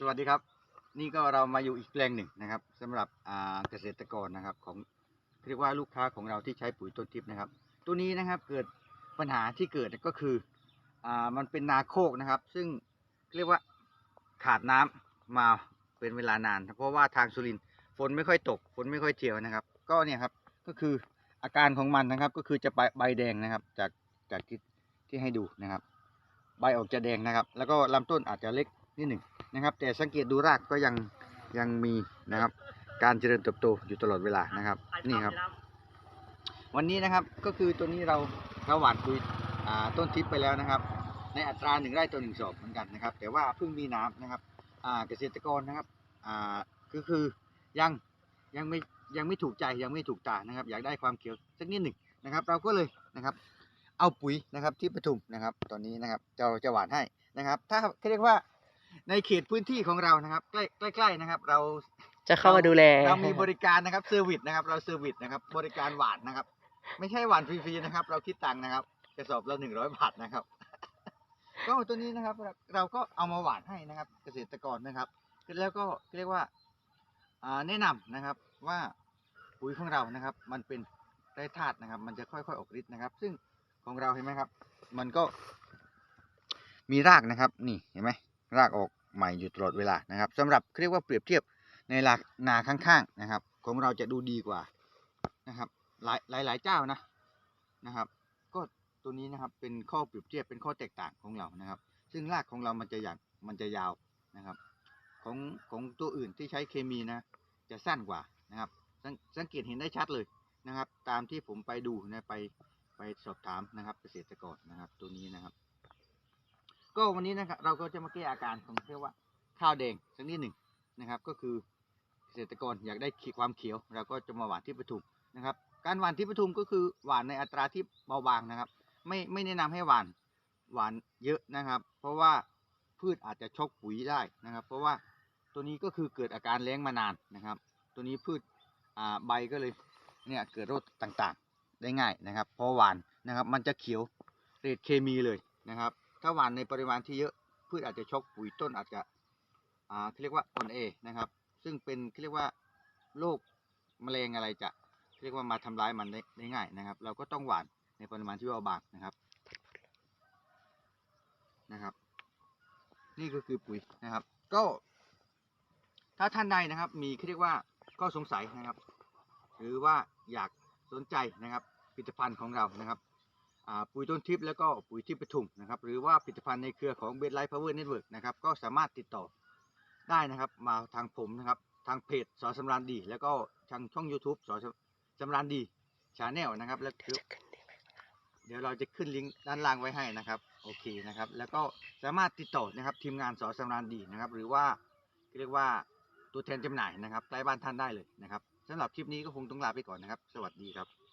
สวัสดีครับ นี่ก็เรามาอยู่อีกแปลงหนึ่งนะครับสำหรับเกษตรกรนะครับของเรียกว่าลูกค้าของเราที่ใช้ปุ๋ยต้นทิพย์นะครับ ตัวนี้นะครับเกิดปัญหาที่เกิดก็คืออมันเป็นนาโคกนะครับ ซึ่งเรียกว่าขาดน้ำมาเป็นเวลานาน เพราะว่าทางสุรินฝนไม่ค่อยตกฝนไม่ค่อยเจียวนะครับ ก็เนี่ยครับก็คืออาการของมันนะครับ ก็คือจะใบใบแดงนะครับ จากจากที่ที่ให้ดูนะครับ ใบออกจะแดงนะครับ แล้วก็ลำต้นอาจจะเล็ก นิดหนึ่งนะครับ แต่สังเกตดูรากก็ยังยังมีนะครับ การเจริญเติบโตอยู่ตลอดเวลานะครับ นี่ครับ วันนี้นะครับก็คือตัวนี้เราเราหว่านปุ๋ยต้นทิพย์ไปแล้วนะครับ ในอัตราหนึ่งไร่ต่อหนึ่งศอกเหมือนกันนะครับ แต่ว่าเพิ่งมีน้ำนะครับเกษตรกรนะครับก็คือยังยังไม่ยังไม่ถูกใจยังไม่ถูกตานะครับ อยากได้ความเขียวสักนิดหนึ่งนะครับ เราก็เลยนะครับ เอาปุ๋ยนะครับที่ปทุมนะครับ ตอนนี้นะครับเราจะหว่านให้นะครับ ถ้าเรียกว่า ในเขตพื้นที่ของเรานะครับ ใกล้ใกล้ๆนะครับ เราจะเข้ามาดูแล เรามีบริการนะครับเซอร์วิสนะครับ เราเซอร์วิสนะครับ บริการหวานนะครับ ไม่ใช่หวานฟรีๆนะครับ เราคิดตังค์นะครับกระสอบละหนึ่งร้อยบาทนะครับ ก็ตัวนี้นะครับ เราเราก็เอามาหวานให้นะครับ เกษตรกรนะครับ แล้วก็เรียกว่าอ่าแนะนำนะครับว่าปุ๋ยของเรานะครับ มันเป็นไร้ธาตุนะครับ มันจะค่อยๆออกฤทธิ์นะครับ ซึ่งของเราเห็นไหมครับ มันก็มีรากนะครับ นี่เห็นไหม รากออกใหม่อยู่ตลอดเวลานะครับสำหรับเรียกว่าเปรียบเทียบในหลักนาข้างๆนะครับ ของเราจะดูดีกว่านะครับหลายหลายหลายเจ้านะนะครับ ก็ตัวนี้นะครับเป็นข้อเปรียบเทียบเป็นข้อแตกต่างของเรานะครับ ซึ่งรากของเรามันจะอย่างมันจะยาวนะครับของของตัวอื่นที่ใช้เคมีนะ จะสั้นกว่านะครับสสังเกตเห็นได้ชัดเลยนะครับ ตามที่ผมไปดูนะไปไปสอบถามนะครับเกษตรกรนะครับตัวนี้นะครับ ก็วันนี้นะครับเราก็จะมาแก้อาการของเรียกว่าข้าวแดงสักนิดหนึ่งนะครับ ก็คือเกษตรกรอยากได้ความเขียวเราก็จะมาหว่านที่ปทุมนะครับ การหว่านที่ปทุมก็คือหว่านในอัตราที่เบาบางนะครับ ไม่ไม่แนะนำให้หว่านหว่านเยอะนะครับ เพราะว่าพืชอาจจะชกปุ๋ยได้นะครับ เพราะว่าตัวนี้ก็คือเกิดอาการแล้งมานานนะครับ ตัวนี้พืชอ่าใบก็เลยเนี่ยเกิดโรคต่างๆ ได้ง่ายนะครับ พอหวานนะครับ มันจะเขียวเรทเคมีเลยนะครับ ถ้าหว่านในปริมาณที่เยอะพืชอาจจะชกปุ๋ยต้นอาจจะอ่าเรียกว่าอ่อนเอนะครับ ซึ่งเป็นเรียกว่าโรคแมลงอะไรจะเรียกว่ามาทำร้ายมันได้ไดง่ายนะครับ เราก็ต้องหว่านในปริมาณที่เบาบางนะครับนะครับ นี่ก็คือปุ๋ยนะครับ ก็ ถ้าท่านใดนะครับ มีเรียกว่าก็สงสัยนะครับ หรือว่าอยากสนใจนะครับผลิตภัณฑ์ของเรานะครับ ปุ๋ยต้นทิพย์แล้วก็ปุ๋ยทิพย์ปทุมนะครับหรือว่าผลิตภัณฑ์ในเครือของเบสไลท์พาวเวอร์เน็ตเวิร์กนะครับก็สามารถติดต่อได้นะครับมาทางผมนะครับทางเพจสอสำรานดี แล้วก็ทางช่อง YouTube สอสำรานดีชาแนลนะครับแล้วเดี๋ยวเราจะขึ้นลิงก์ด้านล่างไว้ให้นะครับโอเคนะครับแล้วก็สามารถติดต่อนะครับทีมงานสอสำรานดีนะครับหรือว่าเรียกว่าตัวแทนจำหน่ายนะครับใกล้บ้านท่านได้เลยนะครับสำหรับคลิปนี้ก็คงต้องลาไปก่อนนะครับ สวัสดีครับ